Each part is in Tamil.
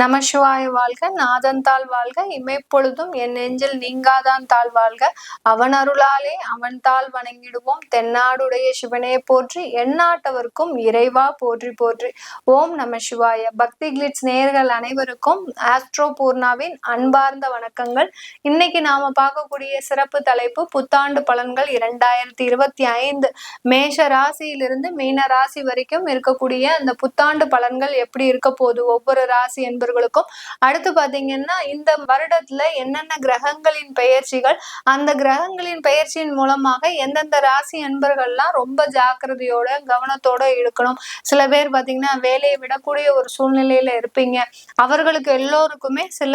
நமசிவாய வாழ்க நாதன் வாழ்க இமைப்பொழுதும் என் நெஞ்சில் நீங்காதான் தாழ் வாழ்க. அவன் அருளாலே அவன் தாள் வணங்கிடுவோம். தென்னாடுடைய சிவனே போற்றி எந்நாட்டவர்க்கும் இறைவா போற்றி போற்றி. ஓம் நம சிவாய பக்தி கிளிட்ஸ் நேர்கள் அனைவருக்கும் ஆஸ்ட்ரோ பூர்ணாவின் அன்பார்ந்த வணக்கங்கள். இன்னைக்கு நாம பார்க்கக்கூடிய சிறப்பு தலைப்பு புத்தாண்டு பலன்கள் இரண்டாயிரத்தி இருபத்தி ஐந்து. மேஷ ராசியிலிருந்து மீன ராசி வரைக்கும் இருக்கக்கூடிய அந்த புத்தாண்டு பலன்கள் எப்படி இருக்க போகுது? ஒவ்வொரு ராசி என்பது நண்பர்களுக்கும். அடுத்து பாத்தீங்கன்னா இந்த வருடத்துல என்னென்ன கிரகங்களின் பெயர்ச்சிகள் அந்த கிரகங்களின் பெயர்ச்சியின் மூலமாக எந்தெந்த ராசி நண்பர்கள்லாம் ரொம்ப ஜாக்கிரதையோட கவனத்தோட இருக்கணும். சில பேர் பாத்தீங்கன்னா வேலையை விடக்கூடிய ஒரு சூழ்நிலையில இருப்பீங்க. அவர்களுக்கு எல்லோருக்குமே சில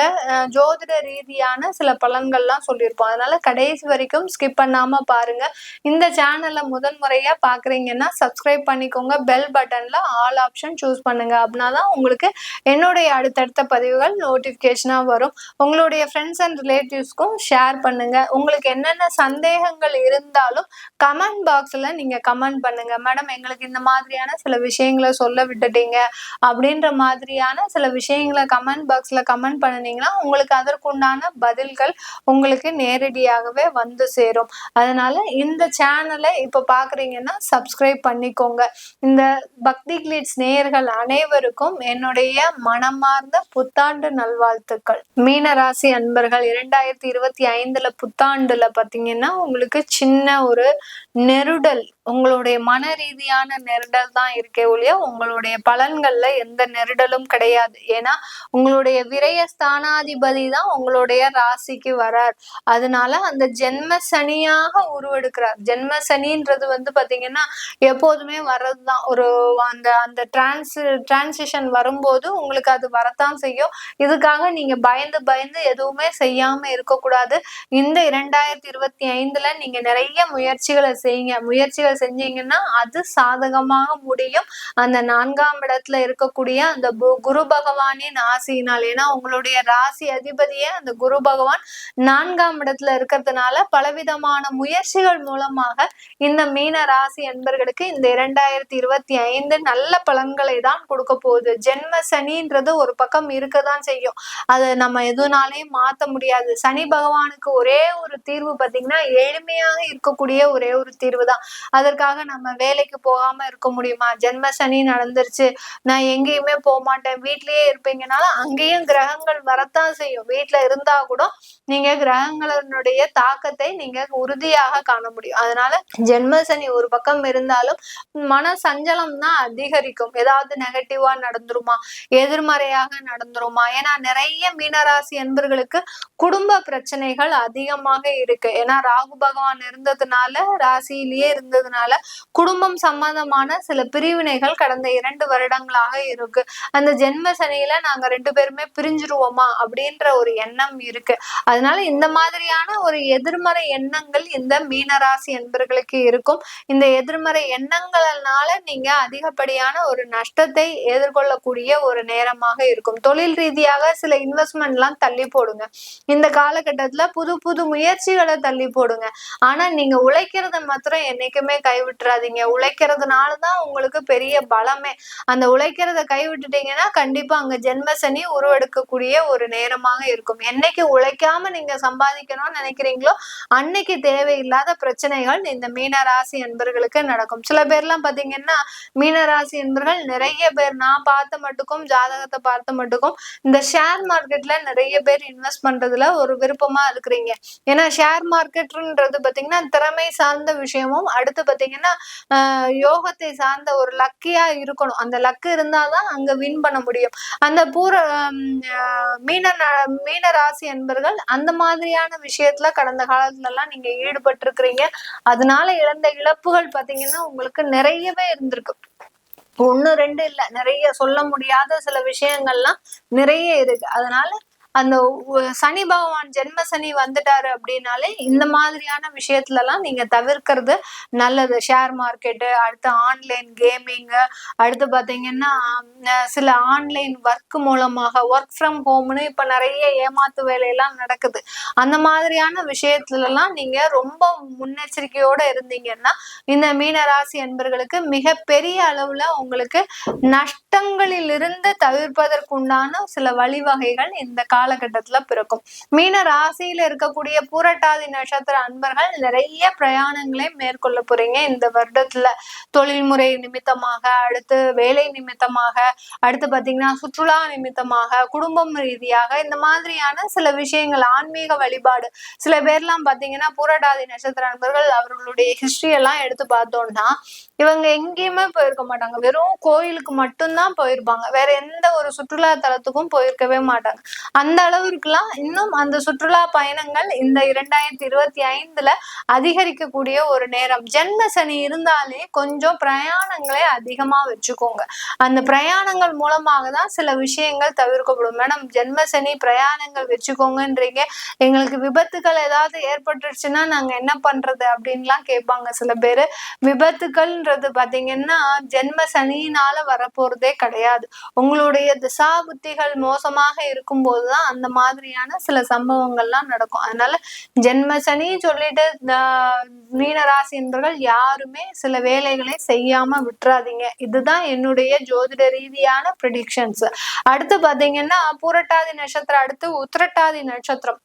ஜோதிட ரீதியான சில பலன்கள்லாம் சொல்லியிருப்போம். அதனால கடைசி வரைக்கும் ஸ்கிப் பண்ணாம பாருங்க. இந்த சேனல்ல முதன் முறையா பாக்குறீங்கன்னா சப்ஸ்கிரைப் பண்ணிக்கோங்க. பெல் பட்டன்ல ஆல் ஆப்ஷன் சூஸ் பண்ணுங்க. அப்படின்னாதான் உங்களுக்கு என்னுடைய அடுத்த அடுத்தடுத்த பதிவுகள் நோட்டிஃபிகேஷனாக வரும். உங்களுடைய ஃப்ரெண்ட்ஸ் அண்ட் ரிலேட்டிவ்ஸ்க்கும் ஷேர் பண்ணுங்க. உங்களுக்கு என்னென்ன சந்தேகங்கள் இருந்தாலும் கமெண்ட் பாக்ஸில் நீங்கள் கமெண்ட் பண்ணுங்க. மேடம் எங்களுக்கு இந்த மாதிரியான சில விஷயங்களை சொல்ல விட்டுட்டீங்க. அப்படின்ற மாதிரியான சில விஷயங்களை கமெண்ட் பாக்ஸில் கமெண்ட் பண்ணினீங்கன்னா உங்களுக்கு அதற்குண்டான பதில்கள் உங்களுக்கு நேரடியாகவே வந்து சேரும். அதனால் இந்த சேனலை இப்போ பார்க்குறீங்கன்னா சப்ஸ்கிரைப் பண்ணிக்கோங்க. இந்த பக்தி கிளிட்ஸ் நேயர்கள் அனைவருக்கும் என்னுடைய மனமார்ந்த மனமார்ந்த புத்தாண்டு நல்வாழ்த்துக்கள். மீன ராசி அன்பர்கள் இரண்டாயிரத்தி இருபத்தி ஐந்துல புத்தாண்டுல பாத்தீங்கன்னா உங்களுக்கு சின்ன ஒரு நெருடல் உங்களுடைய மன ரீதியான நெருடல் தான் இருக்கே ஒழிய உங்களுடைய பலன்கள்ல எந்த நெருடலும் கிடையாது. ஏன்னா உங்களுடைய விரய ஸ்தானாதிபதி தான் உங்களுடைய ராசிக்கு வரார். அதனால அந்த ஜென்ம சனியாக உருவெடுக்கிறார். ஜென்ம சனின்றது வந்து பாத்தீங்கன்னா எப்போதுமே வர்றதுதான். ஒரு அந்த அந்த டிரான்ஸ் டிரான்சிஷன் வரும்போது உங்களுக்கு அது வரத்தான் செய்யும். இதுக்காக நீங்க பயந்து பயந்து எதுவுமே செய்யாம இருக்கக்கூடாது. இந்த இரண்டாயிரத்தி இருபத்தி ஐந்துல நீங்க நிறைய முயற்சிகளை செய்யுங்க. முயற்சிகள் செஞ்சீங்கன்னா அது சாதகமாக முடியும். அந்த நான்காம் இடத்துல இருக்கக்கூடிய அந்த குரு பகவானின் ஆசையினால் ஏன்னா உங்களுடைய ராசி அதிபதியே அந்த குரு பகவான் நான்காம் இடத்துல இருக்கிறதுனால பலவிதமான முயற்சிகள் மூலமாக இந்த மீன ராசி என்பர்களுக்கு இந்த இரண்டாயிரத்தி இருபத்தி ஐந்து நல்ல பலன்களை தான் கொடுக்க போகுது. ஜென்ம சனின்றது ஒரு பக்கம் இருக்கதான் செய்யும். அதை நம்ம எதுனாலையும் மாற்ற முடியாது. சனி பகவானுக்கு ஒரே ஒரு தீர்வு பார்த்தீங்கன்னா எளிமையாக இருக்கக்கூடிய ஒரே ஒரு தீர்வு தான். அதற்காக நம்ம வேலைக்கு போகாம இருக்க முடியுமா? ஜென்ம சனி நடந்துருச்சு. நான் எங்கேயுமே போக மாட்டேன். வீட்லயே இருப்பீங்கனால அங்கேயும் கிரகங்கள் வரத்தான் செய்யும். வீட்டுல இருந்தா கூட நீங்க கிரகங்களினுடைய தாக்கத்தை நீங்க உறுதியாக காண முடியும். அதனால ஜென்ம சனி ஒரு பக்கம் இருந்தாலும் மன சஞ்சலம் தான் அதிகரிக்கும். ஏதாவது நெகட்டிவா நடந்துருமா? எதிர்மறையாக நடந்துருமா? ஏன்னா நிறைய மீனராசி என்பர்களுக்கு குடும்ப பிரச்சனைகள் அதிகமாக இருக்கு. ஏன்னா ராகு பகவான் இருந்ததுனால ராசியிலேயே இருந்தது இருக்கிறதுனால குடும்பம் சம்பந்தமான சில பிரிவினைகள் கடந்த இரண்டு வருடங்களாக இருக்கு. அந்த ஜென்ம சனியில நாங்க ரெண்டு பேருமே பிரிஞ்சிருவோமா அப்படின்ற ஒரு எண்ணம் இருக்கு. அதனால இந்த மாதிரியான ஒரு எதிர்மறை எண்ணங்கள் இந்த மீனராசி என்பர்களுக்கு இருக்கும். இந்த எதிர்மறை எண்ணங்களால நீங்க அதிகப்படியான ஒரு நஷ்டத்தை எதிர்கொள்ளக்கூடிய ஒரு நேரமாக இருக்கும். தொழில் ரீதியாக சில இன்வெஸ்ட்மெண்ட் எல்லாம் தள்ளி போடுங்க. இந்த காலகட்டத்துல புது புது முயற்சிகளை தள்ளி போடுங்க. ஆனா நீங்க உழைக்கிறத மாத்திரம் என்னைக்குமே கைவிட்டுறாதீங்க. உழைக்கிறதுனாலதான் உங்களுக்கு பெரிய பலமே. அந்த உழைக்கிறத கைவிட்டுட்டீங்கன்னா கண்டிப்பா அங்க ஜென்மசனி உருவெடுக்கக்கூடிய ஒரு நேரமாக இருக்கும். என்னைக்கு உழைக்காம நீங்க சம்பாதிக்கணும்னு நினைக்கிறீங்களோ அன்னைக்கு தேவையில்லாத பிரச்சனைகள் இந்த மீன ராசி என்பர்களுக்கு நடக்கும். சில பேர்லாம் பாத்தீங்கன்னா மீன ராசி என்பர்கள் நிறைய பேர் நான் பார்த்த மட்டுக்கும் ஜாதகத்தை பார்த்த மட்டுக்கும் இந்த ஷேர் மார்க்கெட்ல நிறைய பேர் இன்வெஸ்ட் பண்றதுல ஒரு விருப்பமா இருக்கிறீங்க. ஏன்னா ஷேர் மார்க்கெட்ன்றது பாத்தீங்கன்னா திறமை சார்ந்த விஷயமும் அடுத்து பார்த்தீங்கன்னா யோகத்தை சார்ந்த ஒரு லக்கியா இருக்கணும். அந்த லக்கு இருந்தாதான் அங்க வின் பண்ண முடியும். அந்த பூர மீன மீன ராசி என்பர்கள் அந்த மாதிரியான விஷயத்துல கடந்த காலத்துல எல்லாம் நீங்க ஈடுபட்டு இருக்கிறீங்க அதனால இழந்த இழப்புகள் பாத்தீங்கன்னா உங்களுக்கு நிறையவே இருந்திருக்கு. ஒண்ணு ரெண்டு இல்ல. நிறைய சொல்ல முடியாத சில விஷயங்கள்லாம் நிறைய இருக்கு. அதனால அந்த சனி பகவான் ஜென்ம சனி வந்துட்டாரு அப்படின்னாலே இந்த மாதிரியான விஷயத்துல எல்லாம் நீங்க தவிர்க்கிறது நல்லது. ஷேர் மார்க்கெட்டு அடுத்து ஆன்லைன் கேமிங்கு அடுத்து பாத்தீங்கன்னா சில ஆன்லைன் ஒர்க் மூலமாக ஒர்க் ஃப்ரம் ஹோம்னு இப்ப நிறைய ஏமாத்து வேலையெல்லாம் நடக்குது. அந்த மாதிரியான விஷயத்துல எல்லாம் நீங்க ரொம்ப முன்னெச்சரிக்கையோட இருந்தீங்கன்னா இந்த மீனராசி என்பர்களுக்கு மிக பெரிய அளவுல உங்களுக்கு நஷ்டங்களிலிருந்து தவிர்ப்பதற்குண்டான சில வழிவகைகள் இந்த காலகட்டத்துல பிறக்கும். மீன ராசியில இருக்கக்கூடிய பூரட்டாதி நட்சத்திர அன்பர்கள் நிறைய பிரயாணங்களை மேற்கொள்ள போறீங்க. இந்த வருடத்துல தொழில்முறை நிமித்தமாக அடுத்து வேலை நிமித்தமாக அடுத்து பாத்தீங்கன்னா சுற்றுலா நிமித்தமாக குடும்பம் ரீதியாக இந்த மாதிரியான சில விஷயங்கள் ஆன்மீக வழிபாடு. சில பேர்லாம் பாத்தீங்கன்னா பூரட்டாதி நட்சத்திர அன்பர்கள் அவர்களுடைய ஹிஸ்டரி எல்லாம் எடுத்து பார்த்தோம்னா இவங்க எங்கேயுமே போயிருக்க மாட்டாங்க. வெறும் கோயிலுக்கு மட்டும்தான் போயிருப்பாங்க. வேற எந்த ஒரு சுற்றுலா தலத்துக்கும் போயிருக்கவே மாட்டாங்க. அந்த அந்த அளவுக்குலாம் இன்னும் அந்த சுற்றுலா பயணங்கள் இந்த இரண்டாயிரத்தி இருபத்தி ஐந்துல அதிகரிக்கக்கூடிய ஒரு நேரம். ஜென்ம சனி இருந்தாலே கொஞ்சம் பிரயாணங்களை அதிகமா வச்சுக்கோங்க. அந்த பிரயாணங்கள் மூலமாக தான் சில விஷயங்கள் தவிர்க்கப்படும். மேடம் ஜென்ம சனி பிரயாணங்கள் வச்சுக்கோங்கன்றீங்க. எங்களுக்கு விபத்துகள் ஏதாவது ஏற்பட்டுருச்சுன்னா நாங்க என்ன பண்றது அப்படின்லாம் கேட்பாங்க சில பேர். விபத்துக்கள்ன்றது பாத்தீங்கன்னா ஜென்ம சனியினால வரப்போறதே கிடையாது. உங்களுடைய திசா புத்திகள் மோசமாக இருக்கும்போதுதான் அந்த மாதிரியான சில சம்பவங்கள்லாம் நடக்கும். அதனால ஜென்ம சனி சொல்லிட்டு மீனராசி என்பவர்கள் யாருமே சில வேலைகளை செய்யாம விட்டுறாதீங்க. இதுதான் என்னுடைய ஜோதிட ரீதியான ப்ரிடிக்ஷன்ஸ் அடுத்து பாத்தீங்கன்னா புரட்டாதி நட்சத்திரம் அடுத்து உத்திரட்டாதி நட்சத்திரம்.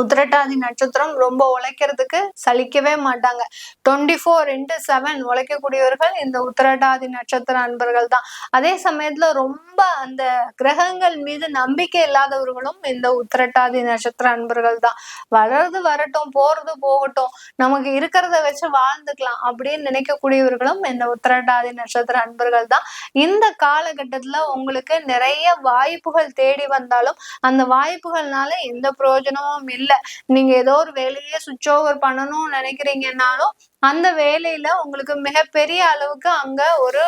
உத்திரட்டாதி நட்சத்திரம் ரொம்ப உழைக்கிறதுக்கு சலிக்கவே மாட்டாங்க. டுவெண்ட்டி ஃபோர் இன்ட்டு செவன் உழைக்கக்கூடியவர்கள் இந்த உத்திரட்டாதி நட்சத்திர அன்பர்கள் தான். அதே சமயத்துல ரொம்ப அந்த கிரகங்கள் மீது நம்பிக்கை இல்லாதவர்களும் இந்த உத்திரட்டாதி நட்சத்திர அன்பர்கள் தான். வளர்றது வரட்டும் போறது போகட்டும் நமக்கு இருக்கிறத வச்சு வாழ்ந்துக்கலாம் அப்படின்னு நினைக்கக்கூடியவர்களும் இந்த உத்திரட்டாதி நட்சத்திர அன்பர்கள் தான். இந்த காலகட்டத்துல உங்களுக்கு நிறைய வாய்ப்புகள் தேடி வந்தாலும் அந்த வாய்ப்புகள்னால எந்த பிரயோஜனமும் இல்லை. இல்ல. நீங்க ஏதோ ஒரு வேலையே சுவிட்ச் ஓவர் பண்ணணும்னு நினைக்கிறீங்கன்னாலும் அந்த வேலையில உங்களுக்கு மிகப்பெரிய அளவுக்கு அங்க ஒரு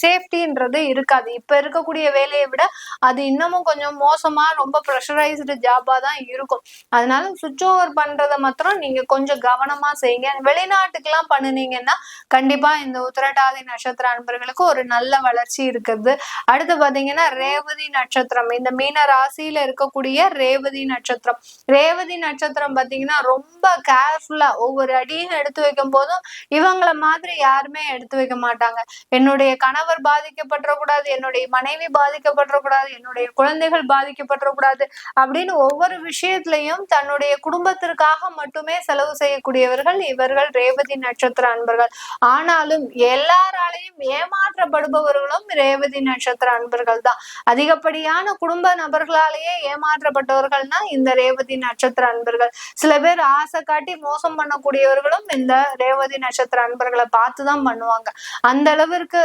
சேஃப்டின்றது இருக்காது. இப்ப இருக்கக்கூடிய வேலையை விட அது இன்னமும் கொஞ்சம் மோசமா ரொம்ப ப்ரெஷரைஸ்டு ஜாபா தான் இருக்கும். அதனால சுவிட்ச் ஓவர் பண்றத மாத்திரம் நீங்க கொஞ்சம் கவனமா செய்யுங்க. வெளிநாட்டுக்கெல்லாம் பண்ணுனீங்கன்னா கண்டிப்பா இந்த உத்திரட்டாதி நட்சத்திர அன்பர்களுக்கு ஒரு நல்ல வளர்ச்சி இருக்குது. அடுத்து பாத்தீங்கன்னா ரேவதி நட்சத்திரம். இந்த மீன ராசியில இருக்கக்கூடிய ரேவதி நட்சத்திரம். ரேவதி நட்சத்திரம் பாத்தீங்கன்னா ரொம்ப கேர்ஃபுல்லா ஒவ்வொரு அடியும் எடுத்து வைக்கும் போதும். இவங்கள மாதிரி யாருமே எடுத்து வைக்க மாட்டாங்க. என்னுடைய கணவர் பாதிக்கப்பட்டுறக்கூடாது என்னுடைய மனைவி பாதிக்கப்பட்டுறக்கூடாது என்னுடைய குழந்தைகள் பாதிக்கப்பட்டுறக்கூடாது அப்படின்னு ஒவ்வொரு விஷயத்திலையும் தன்னுடைய குடும்பத்திற்காக மட்டுமே செலவு செய்யக்கூடியவர்கள் இவர்கள் ரேவதி நட்சத்திர அன்பர்கள். ஆனாலும் எல்லாராலையும் ஏமாற்றப்படுபவர்களும் ரேவதி நட்சத்திர அன்பர்கள் தான். அதிகப்படியான குடும்ப நபர்களாலேயே ஏமாற்றப்பட்டவர்கள்னா இந்த ரேவதி நட்சத்திர அன்பர்கள். சில பேர் ஆசை காட்டி மோசம் பண்ணக்கூடியவர்களும் இந்த ரேவதி நட்சத்திர அன்பர்களை பார்த்துதான் பண்ணுவாங்க. அந்த அளவிற்கு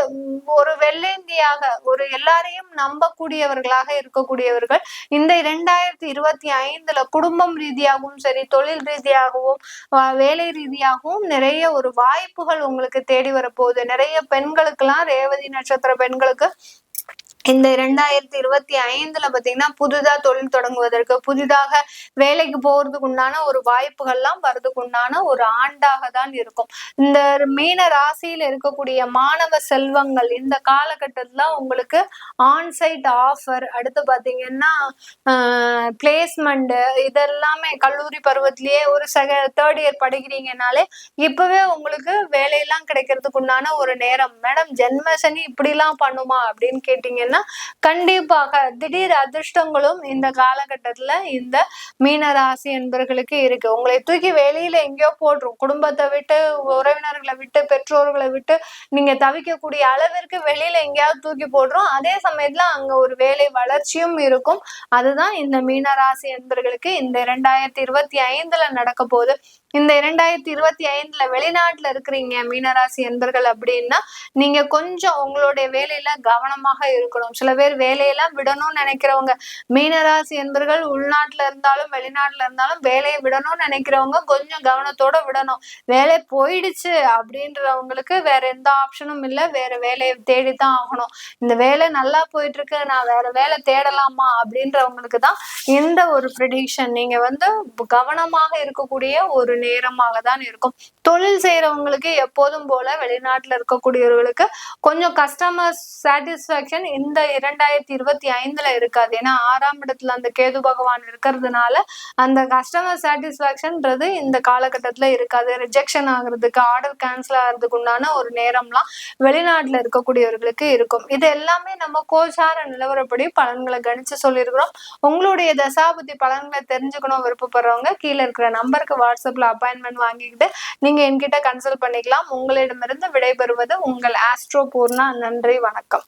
ஒரு வெள்ளேந்தியாக ஒரு எல்லாரையும் நம்பக்கூடியவர்களாக இருக்கக்கூடியவர்கள் இந்த இரண்டாயிரத்தி இருபத்தி ஐந்துல குடும்பம் ரீதியாகவும் சரி தொழில் ரீதியாகவும் வேலை ரீதியாகவும் நிறைய ஒரு வாய்ப்புகள் உங்களுக்கு தேடி வரப்போகுது. நிறைய பெண்களுக்கெல்லாம் ரேவதி நட்சத்திர பெண்களுக்கு இந்த இரண்டாயிரத்தி இருபத்தி ஐந்துல பாத்தீங்கன்னா புதுதா தொழில் தொடங்குவதற்கு புதிதாக வேலைக்கு போறதுக்கு உண்டான ஒரு வாய்ப்புகள்லாம் வர்றதுக்கு உண்டான ஒரு ஆண்டாக தான் இருக்கும். இந்த மீன ராசியில இருக்கக்கூடிய மாணவ செல்வங்கள் இந்த காலகட்டத்துல உங்களுக்கு ஆன்சைட் ஆஃபர் அடுத்து பாத்தீங்கன்னா பிளேஸ்மெண்ட் இதெல்லாமே கல்லூரி பருவத்திலேயே ஒரு செக தேர்ட் இயர் படிக்கிறீங்கனாலே இப்பவே உங்களுக்கு வேலையெல்லாம் கிடைக்கிறதுக்கு உண்டான ஒரு நேரம். மேடம் ஜென்மசனி இப்படிலாம் பண்ணுமா? அப்படின்னு கேட்டீங்கன்னா அப்படின்னா கண்டிப்பாக திடீர் அதிர்ஷ்டங்களும் இந்த காலகட்டத்துல இந்த மீனராசி என்பர்களுக்கு இருக்கு. உங்களை தூக்கி வெளியில எங்கேயோ போட்டுரும். குடும்பத்தை விட்டு உறவினர்களை விட்டு பெற்றோர்களை விட்டு நீங்க தவிக்கக்கூடிய அளவிற்கு வெளியில எங்கேயாவது தூக்கி போடுறோம் அதே சமயத்துல அங்க ஒரு வேலை வளர்ச்சியும் இருக்கும். அதுதான் இந்த மீனராசி என்பர்களுக்கு இந்த இரண்டாயிரத்தி இருபத்தி ஐந்துல நடக்க போகுது. இந்த இரண்டாயிரத்தி இருபத்தி ஐந்துல வெளிநாட்டுல இருக்கிறீங்க மீனராசி என்பர்கள் அப்படின்னா நீங்க கொஞ்சம் உங்களுடைய வேலையில கவனமாக இருக்கணும். சில பேர் வேலையெல்லாம் விடணும்னு நினைக்கிறவங்க மீனராசி என்பர்கள் உள்நாட்டுல இருந்தாலும் வெளிநாட்டுல இருந்தாலும் வேலையை விடணும்னு நினைக்கிறவங்க கொஞ்சம் கவனத்தோட விடணும். வேலை போயிடுச்சு அப்படின்றவங்களுக்கு வேற எந்த ஆப்ஷனும் இல்லை. வேற வேலையை தேடித்தான் ஆகணும். இந்த வேலை நல்லா போயிட்டு இருக்கு நான் வேற வேலை தேடலாமா அப்படின்றவங்களுக்கு தான் இந்த ஒரு ப்ரிடிக்ஷன் நீங்க வந்து கவனமாக இருக்கக்கூடிய ஒரு நேரமாக தான் இருக்கும். தொழில் செய்யறவங்களுக்கு எப்போதும் போல வெளிநாட்டுல இருக்கக்கூடியவர்களுக்கு கொஞ்சம் கஸ்டமர் சாட்டிஸ்பாக்சன் இந்த இரண்டாயிரத்தி இருபத்தி ஐந்துல இருக்காது. ஏன்னா ஆறாம் இடத்துல அந்த கேது பகவான் இருக்கிறதுனால அந்த கஸ்டமர் சாட்டிஸ்பாக்சன்ன்றது இந்த காலகட்டத்துல இருக்காது. ரிஜெக்ஷன் ஆகுறதுக்கு ஆர்டர் கேன்சல் ஆகிறதுக்கு உண்டான ஒரு நேரம்லாம் வெளிநாட்டுல இருக்கக்கூடியவர்களுக்கு இருக்கும். இது எல்லாமே நம்ம கோச்சார நிலவரப்படி பலன்களை கணிச்சு சொல்லியிருக்கிறோம். உங்களுடைய தசாபுத்தி பலன்களை தெரிஞ்சுக்கணும் விருப்பப்படுறவங்க கீழே இருக்கிற நம்பருக்கு வாட்ஸ்அப்ல அப்பாயின்மெண்ட் வாங்கிக்கிட்டு நீங்க என்கிட்ட கன்சல்ட் பண்ணிக்கலாம். உங்களிடமிருந்து விடைபெறுவது உங்கள் ஆஸ்ட்ரோ பூர்ணா நன்றி வணக்கம்.